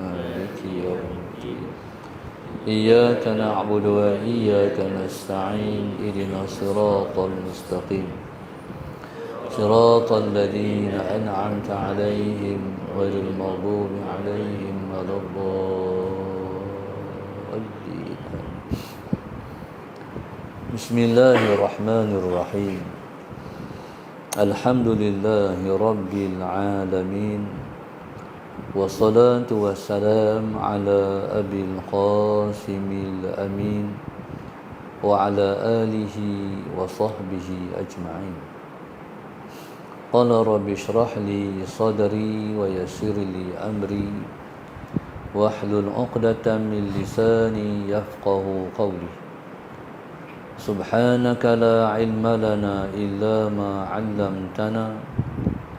مالك يوم الدين. إياك نعبد وإياك نستعين. إلنا الصراط المستقيم. صراط الذين أنعمت عليهم غير المغضوب عليهم ولا الضالين. بسم الله الرحمن الرحيم. الحمد لله رب العالمين. والصلاة والسلام على أبي القاسم الأمين وعلى آله وصحبه أجمعين. قال رب اشرح لي صدري ويسر لي أمري. واحلل عقدة من لساني يفقه قولي. سبحانك لا علم لنا إلا ما علمتنا.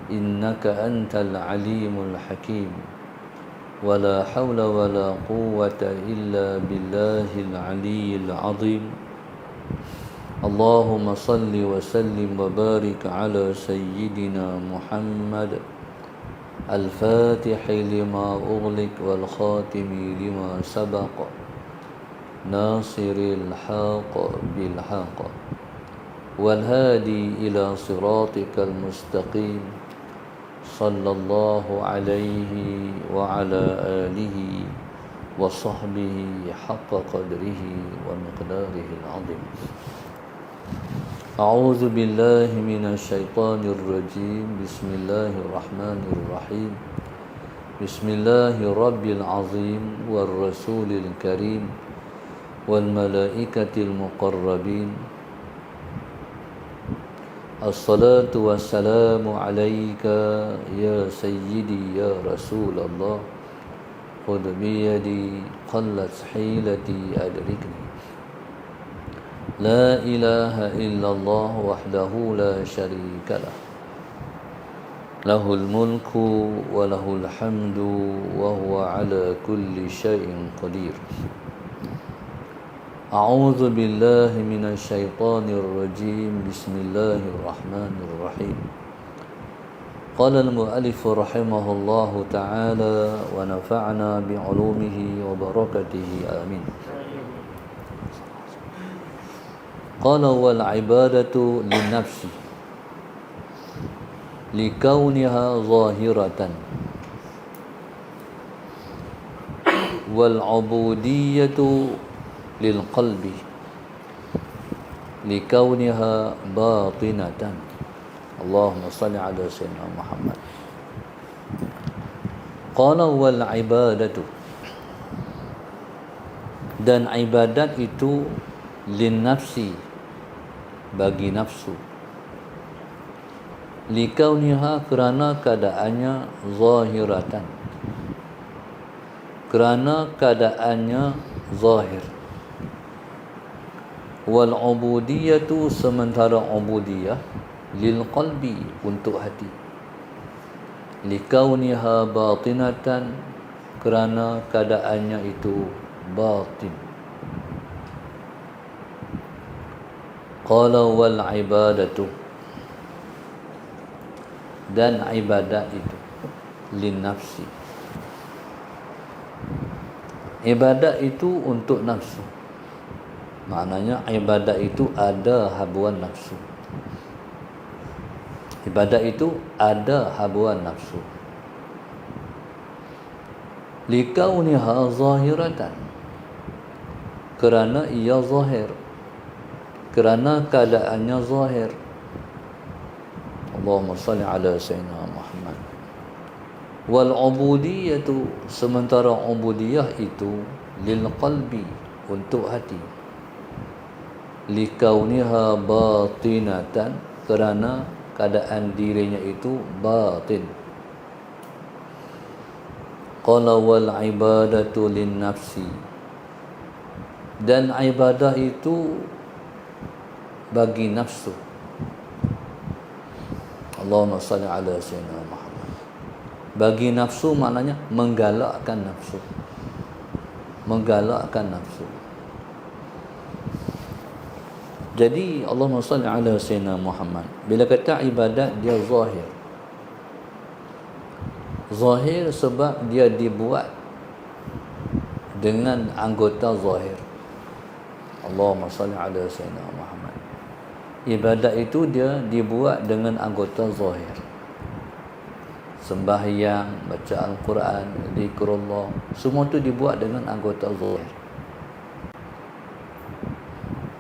إنك أنت العليم الحكيم. ولا حول ولا قوة إلا بالله العلي العظيم. اللهم صل وسلم وبارك على سيدنا محمد. الفاتح لما أغلق والخاتم لما سبق. ناصر الحق بالحق. والهادي إلى صراطك المستقيم. صلى الله عليه وعلى آله وصحبه حق قدره ومقداره العظيم أعوذ بالله من الشيطان الرجيم بسم الله الرحمن الرحيم بسم الله رب العظيم والرسول الكريم والملائكة المقربين Assalatu wassalamu alaika ya sayyidi ya rasulullah Khudu biyadi qallat hilati adrikni. La ilaha illallah wahdahu la sharika lah. Lahul mulku wa lahul hamdu wa huwa ala kulli syai'in Lahul mulku wa lahul hamdu wa huwa ala kulli syai'in qadir. أعوذ بالله من الشيطان الرجيم. بسم الله الرحمن الرحيم. قال المؤلف رحمه الله تعالى ونفعنا بعلومه وبركته. آمين. قال والعبادة للنفس لكونها ظاهرة والعبودية للقلب لكونها باطنة اللهم صل على سيدنا محمد قال والعبادة dan ibadat itu linnafsi bagi nafsu likauniha kerana keadaannya zahiratan kerana keadaannya zahir wal ubudiyatu sementara ubudiyah lil qalbi untuk hati. Likauniha batinatan kerana keadaannya itu batin. Qala wal ibadatu dan ibadat itu lin nafsi ibadat itu untuk nafsu Maknanya ibadat itu ada habuan nafsu. Ibadat itu ada habuan nafsu. Likauniha zahiratan. Kerana ia zahir. Kerana keadaannya zahir. Allahumma salli ala sayyidina Muhammad. Wal ubudiyatu sementara ubudiyah itu lil qalbi untuk hati likauniha batinatan kerana keadaan dirinya itu batin. Qala wal ibadatu lin nafsi. Dan ibadah itu bagi nafsu. Allahumma salli ala sayyidina Muhammad. Bagi nafsu maknanya menggalakkan nafsu. Menggalakkan nafsu jadi Allahumma salli ala sayyidina Muhammad. Bila kata ibadat dia zahir. Zahir sebab dia dibuat dengan anggota zahir. Allahumma salli ala sayyidina Muhammad. Ibadat itu dia dibuat dengan anggota zahir. Sembahyang, baca Al-Quran, zikrullah, semua itu dibuat dengan anggota zahir.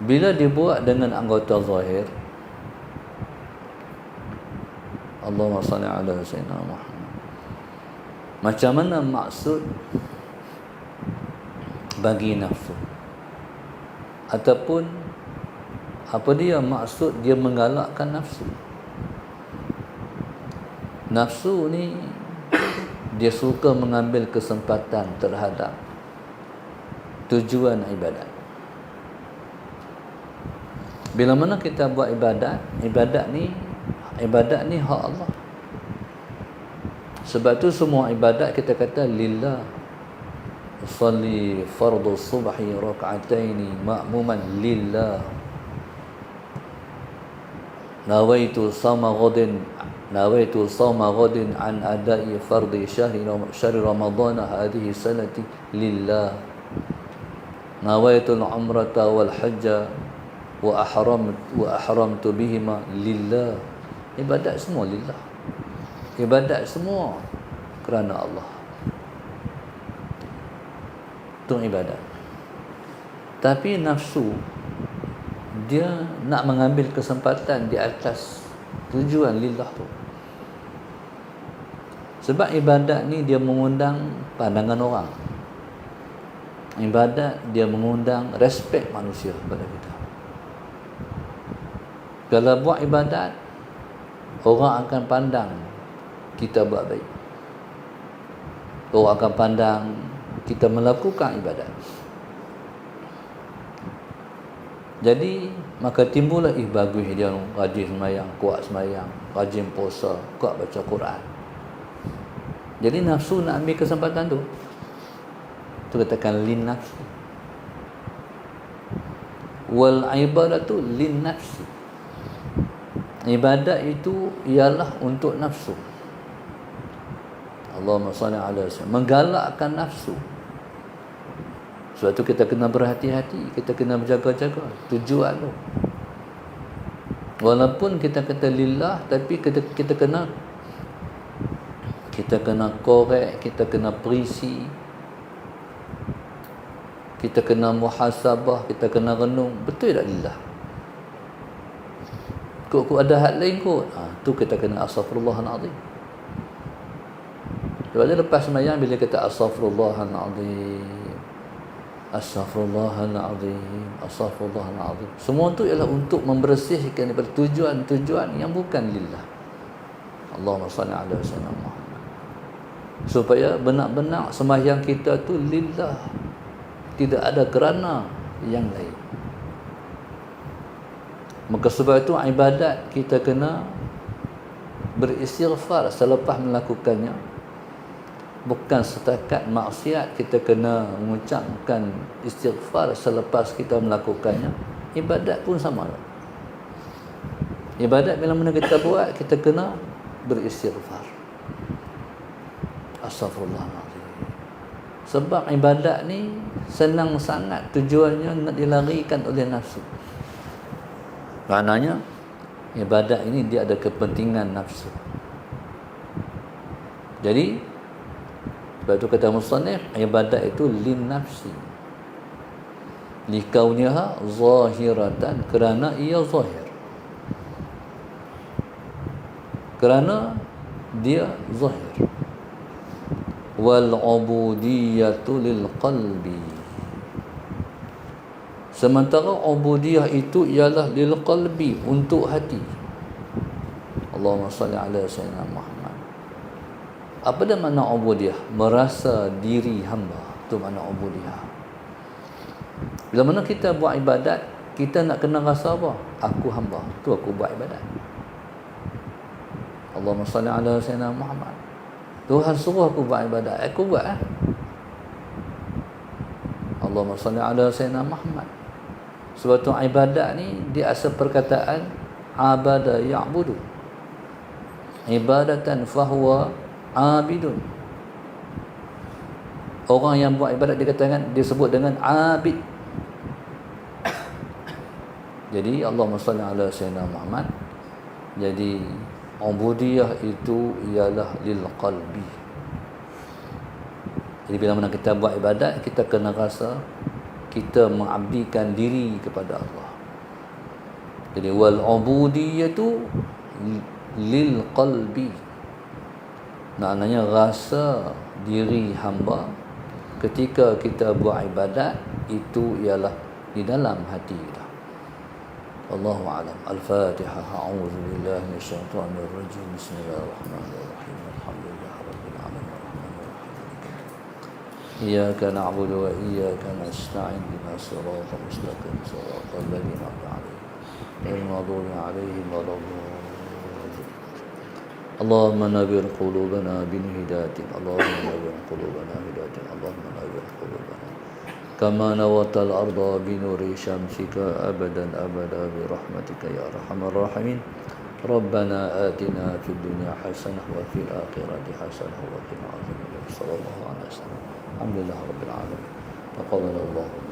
Bila dibuat dengan anggota zahir, Allahumma salli ala sayyidina Muhammad. Macam mana maksud bagi nafsu? Ataupun apa dia maksud dia menggalakkan nafsu? Nafsu ni dia suka mengambil kesempatan terhadap tujuan ibadat bila mana kita buat ibadat ibadat ni ibadat ni hak Allah. Sebab tu semua ibadat kita kata lillah. Usalli fardu subhi rak'ataini ma'muman lillah. Nawaitu sama ghadin nawaitu sama ghadin an adai fardi syahri syahri ramadan hadhihi sanati lillah. Nawaitu al-umrata wal hajja wa ahram wa ahramtu bihima lillah. Ibadat semua lillah. Ibadat semua kerana Allah. Itu ibadat. Tapi nafsu dia nak mengambil kesempatan di atas tujuan lillah tu. Sebab ibadat ni dia mengundang pandangan orang. Ibadat dia mengundang respect manusia kepada kita kalau buat ibadat orang akan pandang kita buat baik. Orang akan pandang kita melakukan ibadat. Jadi maka timbullah ih bagus dia rajin semayang, kuat semayang, rajin puasa, kuat baca Quran. Jadi nafsu nak ambil kesempatan tu. Tu katakan lin nafsi. Wal ibadatu lin nafsi. Ibadat itu ialah untuk nafsu. Allahumma salli ala menggalakkan nafsu. Sebab kita kena berhati-hati kita kena berjaga-jaga. Tujuan tu. Walaupun kita kata lillah tapi kita kita kena kita kena korek kita kena perisi. Kita kena muhasabah kita kena renung. Betul tak lillah kok kok ada hal lain kot ha, tu kita kena astagfirullahalazim sebab dia lepas semayang bila kata astaghfirullahalazim. Astaghfirullahalazim. Astaghfirullahalazim. Semua tu ialah untuk membersihkan daripada tujuan-tujuan yang bukan lillah. Allahumma salli ala Muhammad. Supaya benar-benar sembahyang kita tu lillah. Tidak ada kerana yang lain. Maka sebab itu ibadat kita kena beristighfar selepas melakukannya. Bukan setakat maksiat kita kena mengucapkan istighfar selepas kita melakukannya. Ibadat pun sama. Ibadat bila mana kita buat kita kena beristighfar. Astagfirullahaladzim sebab ibadat ni senang sangat tujuannya nak dilarikan oleh nafsu maknanya ibadat ini dia ada kepentingan nafsu jadi sebab itu kata musannif ibadat itu lin nafsi. Likauniha zahiratan kerana ia zahir. Kerana dia zahir. Wal ubudiyatu lil qalbi. Sementara ubudiyah itu ialah lil qalbi untuk hati. Allahumma salli ala sayyidina Muhammad. Apa dia makna ubudiyah? Merasa diri hamba. Tu makna ubudiyah. Bila mana kita buat ibadat kita nak kena rasa apa? Aku hamba. Tu aku buat ibadat. Allahumma salli ala sayyidina Muhammad. Tuhan suruh aku buat ibadat. Aku buat eh? Allahumma salli ala sayyidina Muhammad sebab tu ibadat ni dia asal perkataan abada ya'budu. Ibadatan fahuwa abidun. Orang yang buat ibadat dia katakan dia sebut dengan abid. Jadi Allah salli ala sayyidina Muhammad. Jadi ubudiyah itu ialah lil qalbi. Jadi bila mana kita buat ibadat kita kena rasa kita mengabdikan diri kepada Allah jadi wal ubudiyah tu lil qalbi maknanya rasa diri hamba ketika kita buat ibadat itu ialah di dalam hati kita الله أعلم الفاتحة أعوذ بالله من الشيطان الرجيم بسم الله الرحمن الرحيم إياك نعبد وإياك نستعين بما صراط مستقيم صراط الذين أنعمت عليهم غير عليهم ولا اللهم نبر قلوبنا بالهداية اللهم نبر قلوبنا هداية اللهم نبر قلوبنا. كما نوت الأرض بنور شمسك أبدا أبدا برحمتك يا أرحم الراحمين. ربنا آتنا في الدنيا حسنة وفي الآخرة حسنة وقنا عذاب النار. صلى الله عليه وسلم. الحمد لله رب العالمين. تقبل الله